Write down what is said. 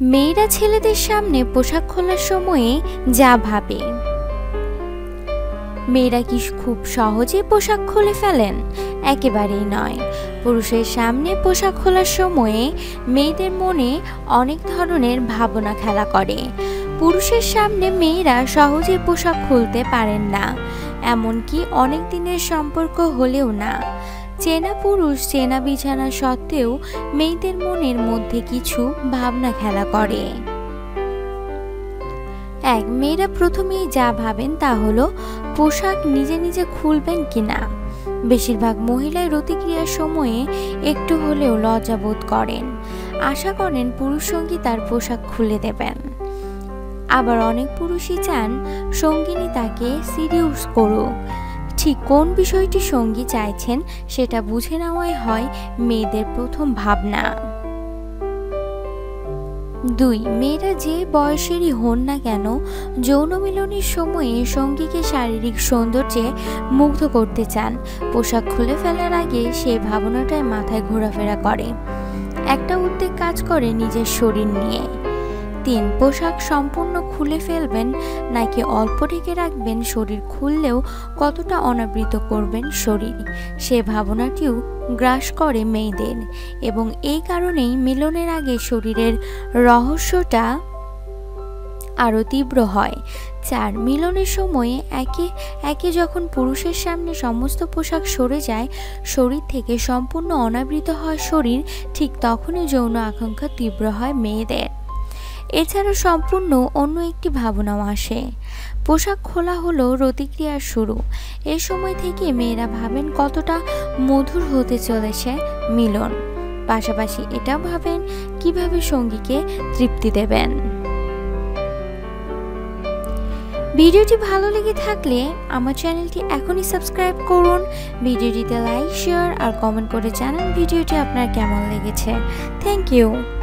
মেয়েরা ছেলেদের সামনে পোশাক খোলার সময়ে যা ভাবে। মেয়েরা কি খুব সহজে পোশাক খুলে ফেলেন? একেবারেই নয়। পুরুষের সামনে পোশাক খোলার সময়ে মেয়েদের মনে অনেক ধরনের ভাবনা খেলা করে। পুরুষের সামনে মেয়েরা সহজে পোশাক খুলতে পারেন না, এমনকি অনেক দিনের সম্পর্ক হলেও না। চেনা পুরুষ, চেনা বিছানা সত্ত্বেও মেয়েদের মনের মধ্যে কিছু ভাবনা খেলা করে। এক, মেয়েরা প্রথমেই যা ভাবেন তা হলো, পোশাক নিজে নিজে খুলবেন কিনা। বেশিরভাগ মহিলাই রতিক্রিয়ার সময়ে একটু হলেও লজ্জাবোধ করেন। আশা করেন পুরুষ সঙ্গী তার পোশাক খুলে দেবেন। আবার অনেক পুরুষই চান সঙ্গিনী তাকে সিরিয়াস করুক। ঠিক কোন বিষয়টি সঙ্গী চাইছেন সেটা বুঝে নেওয়াই হয় মেয়েদের প্রথম ভাবনা। দুই, মেয়েরা যে বয়সেরই হন না কেন, যৌন মিলনের সময়ে সঙ্গীকে শারীরিক সৌন্দর্যে মুগ্ধ করতে চান। পোশাক খুলে ফেলার আগে সে ভাবনাটাই মাথায় ঘোরাফেরা করে। একটা উদ্বেগ কাজ করে নিজের শরীর নিয়ে। তিন পোশাক সম্পূর্ণ খুলে ফেলবেন নাকি অল্প ঢেকে রাখবেন, শরীর খুললেও কতটা অনাবৃত করবেন শরীর। সে ভাবনাটিও গ্রাস করে মেয়েদের এবং এই কারণেই মিলনের আগে শরীরের রহস্যটা আরও তীব্র হয়। চার, মিলনের সময়ে একে একে যখন পুরুষের সামনে সমস্ত পোশাক সরে যায়, শরীর থেকে সম্পূর্ণ অনাবৃত হয় শরীর, ঠিক তখনই যৌন আকাঙ্ক্ষা তীব্র হয় মেয়েদের। এছাড়া সম্পূর্ণ অন্য একটি ভাবনাও আসে। পোশাক খোলা হলো রতিক্রিয়ার শুরু। এ সময় থেকে মেয়েরা ভাবেন কতটা মধুর হতে চলেছে মিলন। পাশাপাশি এটাও ভাবেন কীভাবে সঙ্গীকে তৃপ্তি দেবেন। ভিডিওটি ভালো লেগে থাকলে আমার চ্যানেলটি এখনই সাবস্ক্রাইব করুন। ভিডিওটিতে লাইক, শেয়ার আর কমেন্ট করে জানান ভিডিওটি আপনার কেমন লেগেছে। Thank you.